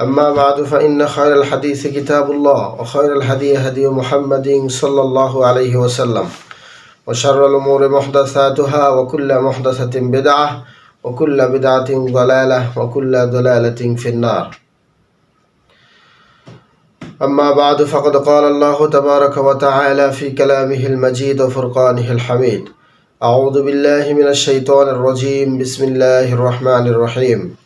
أما بعد فإن خير الحديث كتاب الله وخير الهدي هدي محمد صلى الله عليه وسلم وشر الأمور محدثاتها وكل محدثة بدعة وكل بدعة ضلالة وكل ضلالة في النار. أما بعد فقد قال الله تبارك وتعالى في كلامه المجيد وفرقانه الحميد أعوذ بالله من الشيطان الرجيم بسم الله الرحمن الرحيم.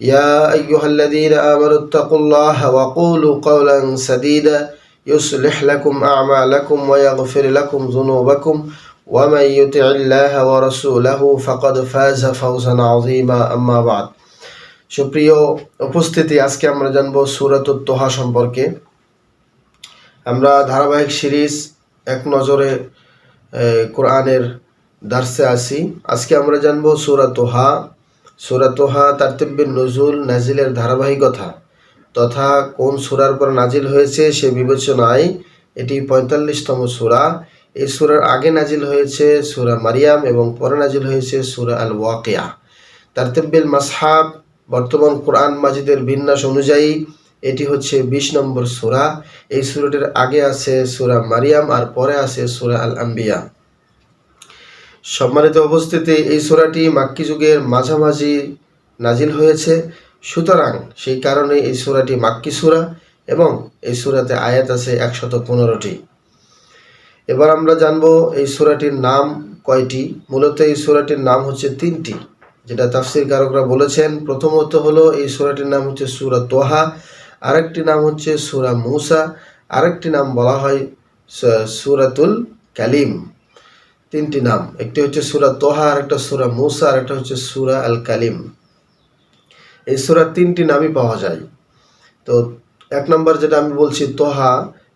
يا أيها الذين آمنوا اتقوا الله وقولوا قولا سديدا يصلح لكم أعمالكم ويغفر لكم ذنوبكم ومن يطع الله ورسوله فقد فاز فوزا عظيما أما بعد সুপ্রিয় উপস্থিতি আজকে আমরা জানবো সুরাত তোহা সম্পর্কে আমরা ধারাবাহিক সিরিজ এক নজরে আহ, কোরআনের দার্সে আসি আজকে আমরা জানবো সুরাত তোহা সুরাতোহা তারতিব্বিন নজুল নাজিলের ধারাবাহিকতা, তথা কোন সুরার পর নাজিল হয়েছে সে বিবেচনায় এটি পঁয়তাল্লিশতম সুরা। এই সুরার আগে নাজিল হয়েছে সুরা মারিয়াম এবং পরে নাজিল হয়েছে সুরা আল ওয়াকিয়া তারতিব্বিল মাসহাব বর্তমান কোরআন মাজিদের বিন্যাস অনুযায়ী এটি হচ্ছে বিশ নম্বর সুরা। এই সুরাটির আগে আছে সুরা মারিয়াম আর পরে আছে সুরা আল আম্বিয়া সম্মানিত উপস্থিতি, এই সোরাটি মাক্কি যুগের মাঝামাঝি নাজিল হয়েছে। সুতরাং সেই কারণে এই সোরাটি মাক্কি সূরা এবং এই সূরাতে আয়াত আছে একশত পনেরোটি। এবার আমরা জানব এই সূরাটির নাম কয়টি? মূলত এই সূরাটির নাম হচ্ছে তিনটি, যেটা তাফসির কারকরা বলেছেন। প্রথমত হলো এই সূরাটির নাম হচ্ছে সূরা তোহা, আরেকটি নাম হচ্ছে সূরা মুসা, আরেকটি নাম বলা হয় সূরাতুল কালিম। তিনটি নাম। একটি হচ্ছে সুরা তোহা আর একটা সুরা মুসা আর একটা হচ্ছে সুরা আল কালিম এই সুরা তিনটি নামই পাওয়া যায়। তো এক নম্বর যেটা আমি বলছি তোহা,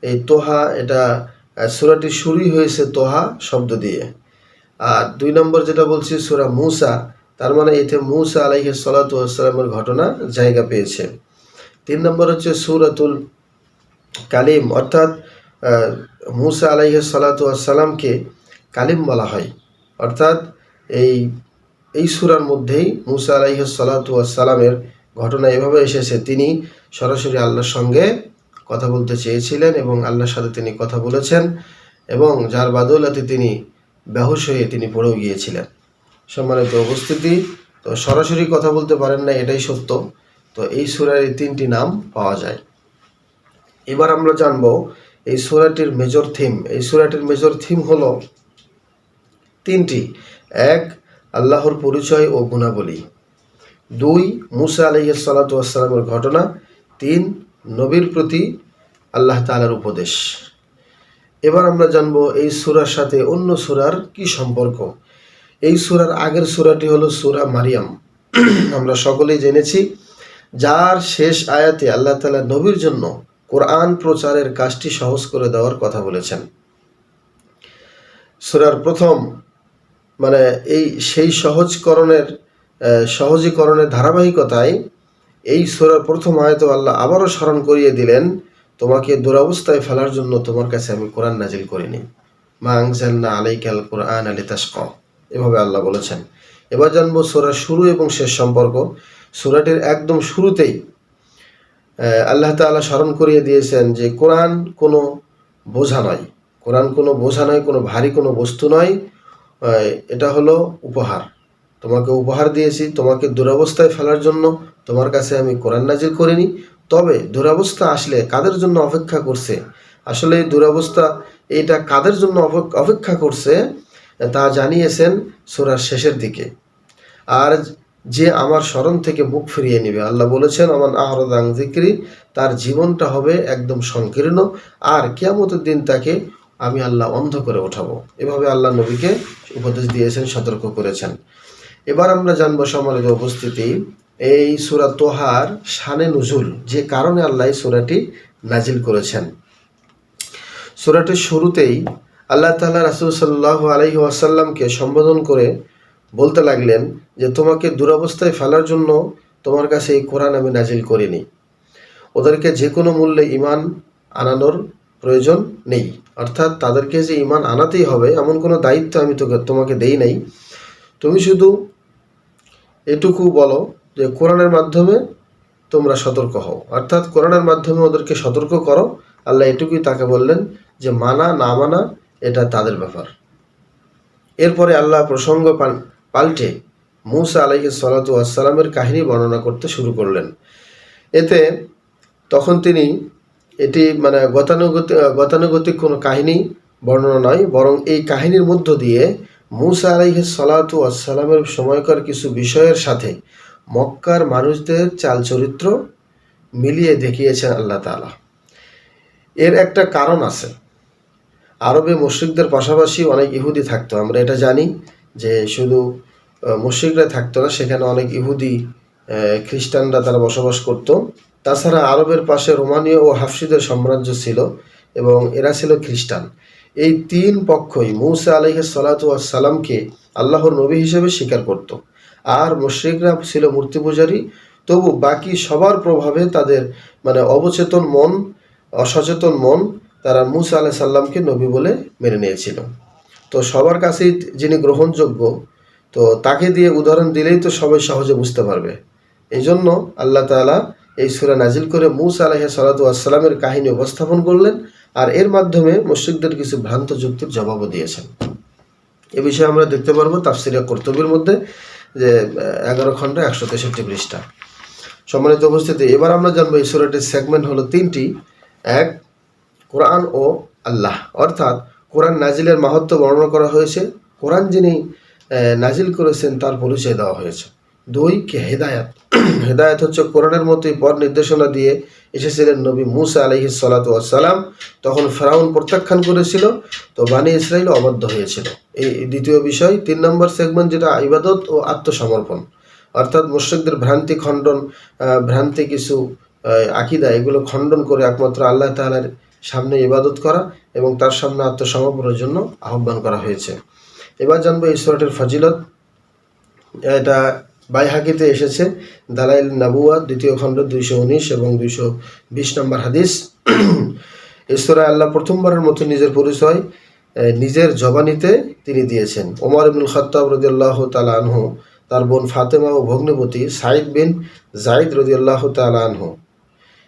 এই তোহা এটা সুরাটি শুরুই হয়েছে তোহা শব্দ দিয়ে। আর দুই নম্বর যেটা বলছি সুরা মুসা, তার মানে এতে মুসা আলাইহ সালাতামের ঘটনা জায়গা পেয়েছে। তিন নম্বর হচ্ছে সুরাতুল কালিম, অর্থাৎ মুসা আলাইহ সালাতামকে কালিম বলা হয়। অর্থাৎ এই এই সুরার মধ্যেই মুসা আলাইহ সালাতামের ঘটনা এভাবে এসেছে। তিনি সরাসরি আল্লাহর সঙ্গে কথা বলতে চেয়েছিলেন এবং আল্লাহর সাথে তিনি কথা বলেছেন এবং যার বাদৌলাতে তিনি বেহুশ হয়ে তিনি পড়েও গিয়েছিলেন। সম্মানিত উপস্থিতি, তো সরাসরি কথা বলতে পারেন না, এটাই সত্য। তো এই সুরার এই তিনটি নাম পাওয়া যায়। এবার আমরা জানব এই সুরাটির মেজর থিম এই সুরাটির মেজর থিম হলো তিনটি। এক, আল্লাহর পরিচয় ও গুণাবলী। দুই, মুসা আলাইহিস সালাতামের ঘটনা। তিন, নবীর প্রতি আল্লাহ তালার উপদেশ। এবার আমরা জানব এই সুরার সাথে অন্য সুরার কি সম্পর্ক। এই সুরার আগের সুরাটি হলো সুরা মারিয়াম। আমরা সকলেই জেনেছি, যার শেষ আয়াতে আল্লাহ তালা নবীর জন্য কোরআন প্রচারের কাজটি সহজ করে দেওয়ার কথা বলেছেন। সুরার প্রথম মানে এই সেই সহজকরণের সহজীকরণের ধারাবাহিকতায় এই সুরার প্রথম আয়ত আল্লাহ আবারও স্মরণ করিয়ে দিলেন, তোমাকে দুরবস্থায় ফেলার জন্য তোমার কাছে আমি কোরআন নাজিল করিনি। মা আংজাল্লা আলাইকাল কোরআন আলী তাস্ক এভাবে আল্লাহ বলেছেন। এবার জানব সুরার শুরু এবং শেষ সম্পর্ক। সুরাটির একদম শুরুতেই আল্লাহ তাআলা স্মরণ করিয়ে দিয়েছেন যে কোরআন কোনো বোঝা নয়। কোরআন কোনো বোঝা নয়, কোনো ভারী কোনো বস্তু নয়। এটা হলো উপহার। তোমাকে উপহার দিয়েছি, তোমাকে দুরবস্থায় ফেলার জন্য। তোমার কাছে আমি কোরআন নাজিল করিনি। তবে দুরবস্থা আসলে কাদের জন্য অপেক্ষা করছে? আসলে এই দুরবস্থা এটা কাদের জন্য অপেক্ষা করছে, তা জানিয়েছেন সূরার শেষের দিকে। আর যে আমার স্মরণ থেকে মুখ ফিরিয়ে নেবে। আল্লাহ বলেছেন আমার আহরদাং জিক্রি তার জীবনটা হবে একদম সংকীর্ণ। আর কিয়ামতের দিন তাকে আমি আল্লাহ অন্ধ করে ওঠাবো এভাবে আল্লাহ নবীকে উপদেশ দিয়েছেন, সতর্ক করেছেন। এবার আমরা জানব সম্মানিত উপস্থিতি। এই সুরা তোহার শানে নুজুল, যে কারণে আল্লাহ এই সুরাটি নাজিল করেছেন। সুরাটির শুরুতেই আল্লাহ তাআলা রাসূল সাল্লাল্লাহু আলাইহি ওয়াসাল্লামকে সম্বোধন করে বলতে লাগলেন যে, তোমাকে দুরবস্থায় ফেলার জন্য তোমার কাছে এই কোরআন আমি নাজিল করিনি। ওদেরকে যে কোনো মূল্যে ইমান আনানোর প্রয়োজন নেই। অর্থাৎ তাদেরকে যে ইমান আনাতেই হবে, এমন কোনো দায়িত্ব আমি তোকে, তোমাকে দেই নাই। তুমি শুধু এটুকু বলো যে, কোরআনের মাধ্যমে তোমরা সতর্ক হও। অর্থাৎ কোরআনের মাধ্যমে ওদেরকে সতর্ক করো। আল্লাহ এটুকুই তাকে বললেন যে, মানা, না মানা, এটা তাদের ব্যাপার। এরপরে আল্লাহ প্রসঙ্গ পাল- পাল্টে মুসা আলাইহি সালাতু আসসালামের কাহিনী বর্ণনা করতে শুরু করলেন। এতে তখন তিনি এটি মানে গতানুগতিক গতানুগতিক কোনো কাহিনী, বর্ণনা নয়, বরং এই কাহিনীর মধ্য দিয়ে মুসা আলাইহি সালাতু আসসালামের সময়কার কিছু বিষয়ের সাথে মক্কার মানুষদের চাল চরিত্র মিলিয়ে দেখিয়েছেন আল্লাহ তাআলা। এর একটা কারণ আছে। আরবে মুশ্রিকদের পাশাপাশি অনেক ইহুদি থাকতো। আমরা এটা জানি যে শুধু মুশ্রিকরা থাকতো না, সেখানে অনেক ইহুদি খ্রিস্টানরা তারা বসবাস করত। তাছাড়া আরবের পাশে রোমানীয় ও হাফসিদের সাম্রাজ্য ছিল এবং এরা ছিল খ্রিস্টান। এই তিন পক্ষই মৌসা আলহ সালাতু সালামকে আল্লাহর নবী হিসেবে স্বীকার করত। আর মুশ্রিকরা ছিল মূর্তি পূজারী, তবু বাকি সবার প্রভাবে তাদের মানে অবচেতন মন, অসচেতন মন তারা মুসা আলাহ সাল্লামকে নবী বলে মেনে নিয়েছিল। তো সবার কাছেই যিনি গ্রহণযোগ্য, তো তাকে দিয়ে উদাহরণ দিলেই তো সবাই সহজে বুঝতে পারবে। এই জন্য আল্লাহ তাআলা এই সুরা নাজিল করে মুসা আলাহ সালাতু আসসালামের কাহিনী উপস্থাপন করলেন আর এর মাধ্যমে মুশ্রিকদের কিছু ভ্রান্ত যুক্তির জবাবও দিয়েছেন। এ বিষয়ে আমরা দেখতে পারব তাফসিরা কর্তব্যের মধ্যে যে এগারো খণ্ড একশো তেষট্টি পৃষ্ঠা। সম্মানিত উপস্থিতি, এবার আমরা জানব এই সুরাটির সেগমেন্ট হলো তিনটি। এক, কোরআন ও আল্লাহ। অর্থাৎ কোরআন নাজিলের মাহাত্ম বর্ণনা করা হয়েছে। কোরআন যিনি নাজিল করেছেন তার পরিচয় দেওয়া হয়েছে। দুই, কে হেদায়াত। হেদায়াত হচ্ছে কোরআনের মতোই পর নির্দেশনা দিয়ে এসেছিলেন নবী মুসা আলহি সালাম তখন ফেরাউন প্রত্যাখ্যান করেছিল, তো বানি ইসরায়েল অবাধ্য হয়েছিল। এই দ্বিতীয় বিষয়, তিন নম্বর সেগমেন্ট যেটা ইবাদত ও আত্মসমর্পণ। অর্থাৎ মুশ্রিকদের ভ্রান্তি খণ্ডন ভ্রান্তি কিছু আকিদা, এগুলো খণ্ডন করে একমাত্র আল্লাহ তাআলার সামনে ইবাদত করা এবং তার সামনে আত্মসমর্পণের জন্য আহ্বান করা হয়েছে। এবার জানব এই সুরাটের ফজিলত। এটা বাইহাকিতে এসেছে দালাইল নাবুয়া দ্বিতীয় খণ্ড দুইশো উনিশ এবং দুইশো বিশ নম্বর হাদিস। ঈশ্বরা আল্লাহ প্রথমবারের মতো নিজের পরিচয় নিজের জবানিতে তিনি দিয়েছেন। ওমর ইবনুল খত্তাব রদিয়াল্লাহ আনহু, তার বোন ফাতেমা ও ভগ্নপতি সাইদ বিন জাইদ রদিয়াল্লাহ আনহু।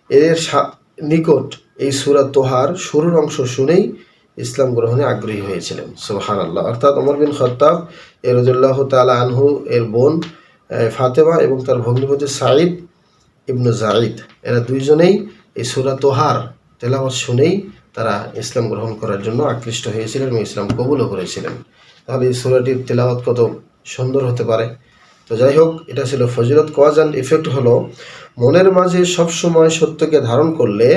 এর নিকট এই সুরা তোহার শুরুর অংশ শুনেই ইসলাম গ্রহণে আগ্রহী হয়েছিলেন। সোহান আল্লাহ অর্থাৎ ওমর বিন খত্তাব এ রজুল্লাহ তালা আনহু এর বোন ফাতেমা এবং তার ভগ্নিপতি সাইদ ইবনু জাইদ এরা দুইজনেই এই সুরা তোহার তেলাওয়াত শুনেই তারা ইসলাম গ্রহণ করার জন্য আকৃষ্ট হয়েছিলেন এবং ইসলাম কবুলও করেছিলেন। তাহলে এই সুরাটির তেলাওয়াত কত সুন্দর হতে পারে? তো যাই হোক, এটা ছিল ফজিলত কজ অ্যান্ড ইফেক্ট হলো, মনের মাঝে সবসময় সত্যকে ধারণ করলে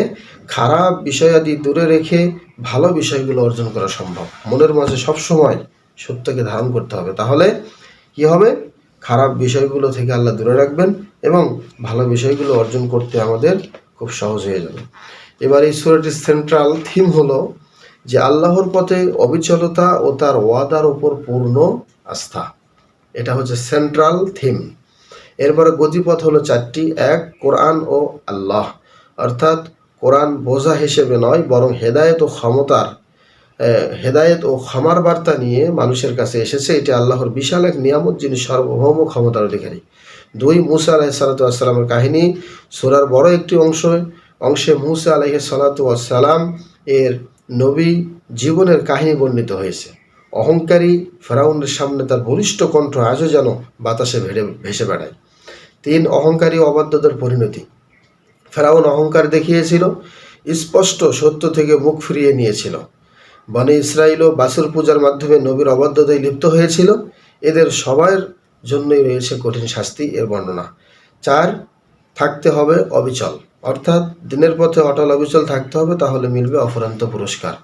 খারাপ বিষয়াদি দূরে রেখে ভালো বিষয়গুলো অর্জন করা সম্ভব। মনের মাঝে সবসময় সত্যকে ধারণ করতে হবে। তাহলে কি হবে? খারাপ বিষয়গুলো থেকে আল্লাহ দূরে রাখবেন এবং ভালো বিষয়গুলো অর্জন করতে আমাদের খুব সহজ হয়ে যাবে। এবার এই সুরাটির সেন্ট্রাল থিম হলো যে আল্লাহর পথে অবিচলতা ও তার ওয়াদার উপর পূর্ণ আস্থা। এটা হচ্ছে সেন্ট্রাল থিম এরপরে গতিপথ হলো চারটি, এক, কোরআন ও আল্লাহ। অর্থাৎ কোরআন বোঝা হিসেবে নয়, বরং হেদায়েত ও ক্ষমতার হেদায়েত ও ক্ষমার বার্তা নিয়ে মানুষের কাছে এসেছে। এটি আল্লাহর বিশাল এক নিয়ামত, যিনি সার্বভৌম ক্ষমতার অধিকারী। দুই, মুসা আলাহ সালাতামের কাহিনী। সুরার বড় একটি অংশ, অংশে মুসা আলাহ সালাতাম এর নবী জীবনের কাহিনী বর্ণিত হয়েছে। অহংকারী ফেরাউনের সামনে তার বলিষ্ঠ কণ্ঠ আজও যেন বাতাসে ভেড়ে, ভেসে বেড়ায়। তিন, অহংকারী অবাধ্যতার পরিণতি। ফেরাউন অহংকার দেখিয়েছিল, স্পষ্ট সত্য থেকে মুখ ফিরিয়ে নিয়েছিল। বনে ইসরায়েলও বাসুর পূজার মাধ্যমে নবীর অবাধ্যতায় লিপ্ত হয়েছিল। এদের সবার জন্যই রয়েছে কঠিন শাস্তি এর বর্ণনা। চার, থাকতে হবে অবিচল। অর্থাৎ দিনের পথে অটল অবিচল থাকতে হবে, তাহলে মিলবে অফুরান্ত পুরস্কার।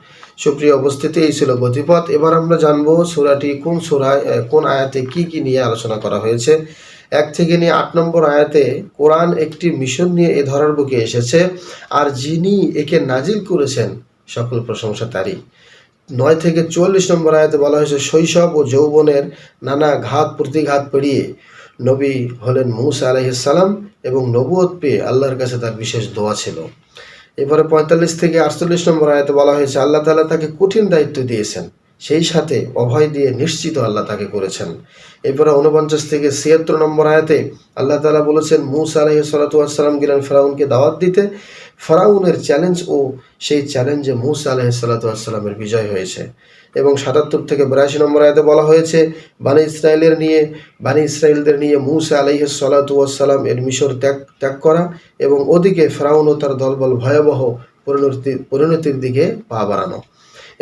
সুপ্রিয় উপস্থিতি, এই ছিল গতিপথ। এবার আমরা জানব সুরাটি কোন সুরায় কোন আয়াতে কি কি নিয়ে আলোচনা করা হয়েছে। এক থেকে নিয়ে আট নম্বর আয়াতে কোরআন একটি মিশন নিয়ে এ ধরার বুকে এসেছে, আর যিনি একে নাজিল করেছেন, সকল প্রশংসা তারই। নয় থেকে চুয়াল্লিশ নম্বর আয়াতে বলা হয়েছে, শৈশব ও যৌবনের নানা ঘাত, প্রতিঘাত পেরিয়ে নবী হলেন মুসা আলাইসাল্লাম এবং নবুয়ত পেয়ে আল্লাহর কাছে তার বিশেষ দোয়া ছিল। এবারে পঁয়তাল্লিশ থেকে আটচল্লিশ নম্বর আয়াতে বলা হয়েছে, আল্লাহ তালা তাকে কঠিন দায়িত্ব দিয়েছেন, সেই সাথে অভয় দিয়ে নিশ্চিত আল্লাহ তাকে করেছেন। এরপরে উনপঞ্চাশ থেকে ছিয়াত্তর নম্বর আয়াতে আল্লাহ তালা বলেছেন, মুসা আলাহ সালাতাম গেলেন ফেরাউনকে দাওয়াত দিতে। ফেরাউনের চ্যালেঞ্জ ও সেই চ্যালেঞ্জে মুসা আলাহ সাল্লাতামের বিজয় হয়েছে। এবং সাতাত্তর থেকে বিরাশি নম্বর আয়তে বলা হয়েছে, বানি ইসরায়েলের নিয়ে, বানি ইসরায়েলদের নিয়ে মুসা আলাইহ সালাতাম এর মিশর ত্যাগ ত্যাগ করা এবং ওদিকে ফেরাউন ও তার দলবল ভয়াবহ পরিণতি, পরিণতির দিকে পা বাড়ানো।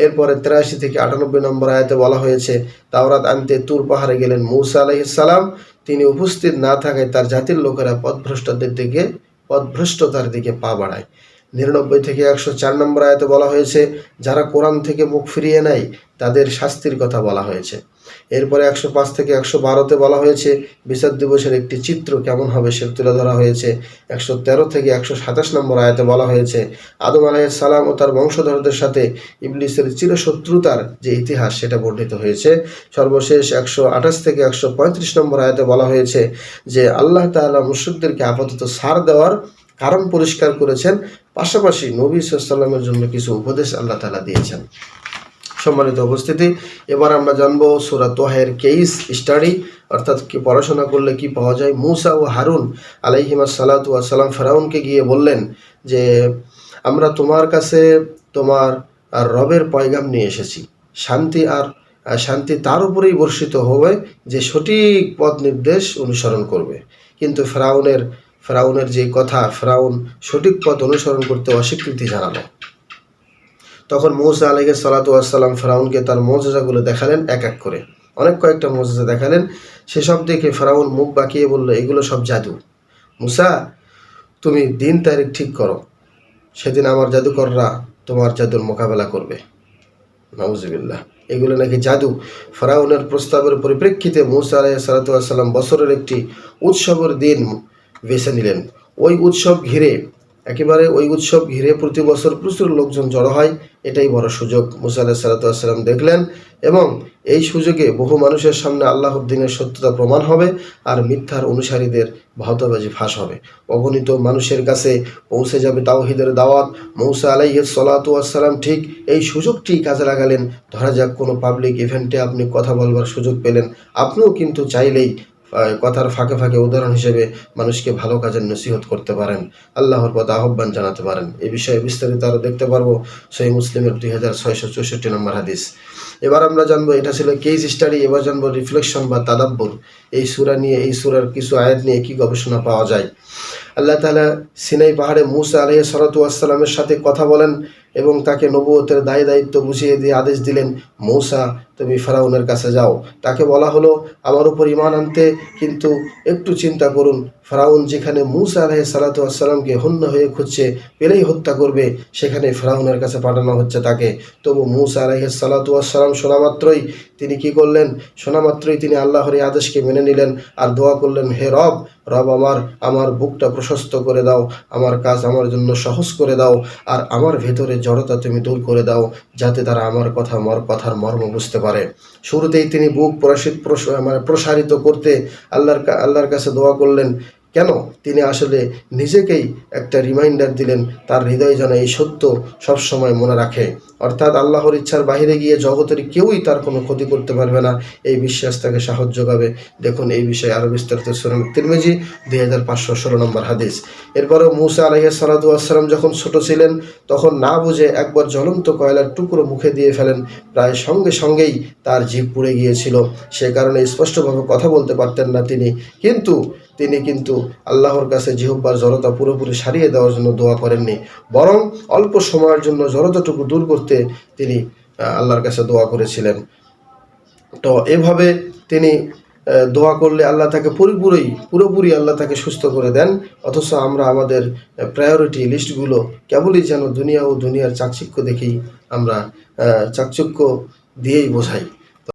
এরপরে তেরাশি থেকে আটানব্বই নম্বর আয়তে বলা হয়েছে, তাওরাত আনতে তুর পাহাড়ে গেলেন মৌসা আলাইসাল্লাম তিনি উপস্থিত না থাকায় তার জাতির লোকেরা পথভ্রষ্টদের দিকে পথভ্রষ্টতার দিকে পা বাড়ায়। নিরানব্বই থেকে একশো চার নম্বর আয়তে বলা হয়েছে, যারা কোরআন থেকে মুখ ফিরিয়ে নেয়, তাদের শাস্তির কথা বলা হয়েছে। এরপরে একশো পাঁচ থেকে একশো বারোতে বলা হয়েছে বিচার দিবসের একটি চিত্র কেমন হবে সে তুলে ধরা হয়েছে। একশো তেরো থেকে একশো সাতাশ নম্বর আয়াতে বলা হয়েছে, আদম সালাম ও তার বংশধরদের সাথে ইবলিসের চিরশত্রুতার যে ইতিহাস সেটা বর্ণিত হয়েছে। সর্বশেষ একশো আঠাশ থেকে একশো পঁয়ত্রিশ নম্বর আয়াতে বলা হয়েছে যে, আল্লাহ তাআলা মুশরিকদেরকে আপাতত সার দেওয়ার কারণ পরিষ্কার করেছেন, পাশাপাশি নবী সাল্লামের জন্য কিছু উপদেশ আল্লাহ তাআলা দিয়েছেন। সম্মানিত উপস্থিতি। এবার আমরা জানব সুরা তোহের কেইস স্টাডি, অর্থাৎ কি পড়াশোনা করলে কি পাওয়া যায়। মুসা ও হারুন আলাইহিমা সালাতু সালাম ফেরাউনকে গিয়ে বললেন যে, আমরা তোমার কাছে তোমার রবের পয়গাম নিয়ে এসেছি। শান্তি আর, শান্তি তার উপরেই বর্ষিত হবে যে সঠিক পথ নির্দেশ অনুসরণ করবে। কিন্তু ফ্রাউনের ফ্রাউনের যে কথা, ফ্রাউন সঠিক পথ অনুসরণ করতে অস্বীকৃতি জানালো। তখন মৌসা আলাইকে সালাতাম ফেরাউনকে তার মৌজাগুলো দেখালেন এক এক করে। অনেক কয়েকটা মৌজা দেখালেন। সেসব দেখে ফেরাউন মুখ বাঁকিয়ে বলল, এগুলো সব জাদু। মুসা, তুমি দিন তারিখ ঠিক করো। সেদিন আমার জাদুকররা তোমার জাদুর মোকাবেলা করবে। নাউজিবিল্লাহ। এগুলো নাকি জাদু। ফেরাউনের প্রস্তাবের পরিপ্রেক্ষিতে মুসা আলাহ সালাতাম বছরের একটি উৎসবের দিন বেছে নিলেন। ওই উৎসব ঘিরে একেবারে ওই উৎসব ঘিরে প্রতি বছর প্রচুর লোকজন জড়ো হয়, এটাই বড় সুযোগ। মুসা আলাহ সাল্লাম দেখলেন এবং এই সুযোগে বহু মানুষের সামনে আল্লাহর দিনের সত্যতা প্রমাণ হবে আর মিথ্যার অনুসারীদের ভাওতাবাজি ফাঁস হবে। অগণিত মানুষের কাছে পৌঁছে যাবে তাওহিদের দাওয়াত। মৌসা আলাইহ সালাতাম ঠিক এই সুযোগটি কাজে লাগালেন। ধরা যাক কোনো পাবলিক ইভেন্টে আপনি কথা বলবার সুযোগ পেলেন। আপনিও কিন্তু চাইলেই কথার ফাঁকে ফাঁকে উদাহরণ হিসেবে মানুষকে ভালো কাজের নসিহত করতে পারেন। আল্লাহর পথে আহ্বান জানাতে পারেন। এ বিষয়ে বিস্তারিত আরও দেখতে পারব সহি মুসলিমের দুই হাজার ছয়শো চৌষট্টি নম্বর হাদিস। এবার আমরা জানব এটা ছিল কেস স্টাডি এবার জানব রিফ্লেকশন বা তাদাব্বর। এই সুরা নিয়ে, এই সুরার কিছু আয়াত নিয়ে কি গবেষণা পাওয়া যায়। আল্লাহ তালা সিনাই পাহাড়ে মুসা আলহ সালাতামের সাথে কথা বলেন এবং তাকে নবুয়তের দায় দায়িত্ব বুঝিয়ে দিয়ে আদেশ দিলেন, মৌসা তুমি ফেরাউনের কাছে যাও। তাকে বলা হলো, আমার উপর ইমান আনতে, কিন্তু একটু চিন্তা করুন। ফেরাউন যেখানে মুসা আলহ সালাতামকে হন্য হয়ে খুঁজছে, পেলেই হত্যা করবে। সেখানে ফেরাউনের কাছে পাঠানো হচ্ছে তাকে। তবু মুসা আলহ সালাতাম শোনা মাত্রই তিনি কি করলেন? শোনা মাত্রই তিনি আল্লাহর আদেশকে মেনে নিলেন আর দোয়া করলেন, হে রব রব আমার আমার বুকটা প্রশস্ত করে দাও, আমার কাজ আমার জন্য সহজ করে দাও, আর আমার ভেতরে জড়তা তুমি দূর করে দাও, যাতে তারা আমার কথা মর কথার মর্ম বুঝতে পারে। শুরুতেই তিনি বুক মানে প্রসারিত করতে আল্লাহর আল্লাহর কাছে দোয়া করলেন। কেন? তিনি আসলে নিজেকেই একটা রিমাইন্ডার দিলেন, তার হৃদয় যেন এই সত্য সবসময় মনে রাখে। অর্থাৎ আল্লাহর ইচ্ছার বাইরে গিয়ে জগতের কেউই তার কোনো ক্ষতি করতে পারবে না। এই বিশ্বাস তাকে সাহায্য যোগাবে। দেখুন এই বিষয়ে আরও বিস্তারিত সুরান তিরমিজি, দুই হাজার পাঁচশো ষোলো নম্বর হাদিস। এরপরেও মুসা আলহ সালাদুয়াসালাম যখন ছোট ছিলেন, তখন না বুঝে একবার জ্বলন্ত কয়লার টুকরো মুখে দিয়ে ফেলেন। প্রায় সঙ্গে সঙ্গেই তার জিভ পুড়ে গিয়েছিল। সে কারণে স্পষ্টভাবে কথা বলতে পারতেন না তিনি। কিন্তু তিনি কিন্তু আল্লাহর কাছে জিহব্বার জড়তা পুরোপুরি সারিয়ে দেওয়ার জন্য দোয়া করেননি। বরং অল্প সময়ের জন্য জড়তাটুকু দূর করতে তিনি আল্লাহর কাছে দোয়া করেছিলেন। তো এভাবে তিনি দোয়া করলে আল্লাহ তাকে পুরোপুরি পুরোপুরি আল্লাহ তাকে সুস্থ করে দেন। অথচ আমরা আমাদের প্রায়োরিটি লিস্টগুলো কেবলই যেন দুনিয়া ও দুনিয়ার চাকচিক্য দেখেই আমরা চাকচক্য দিয়েই বোঝাই।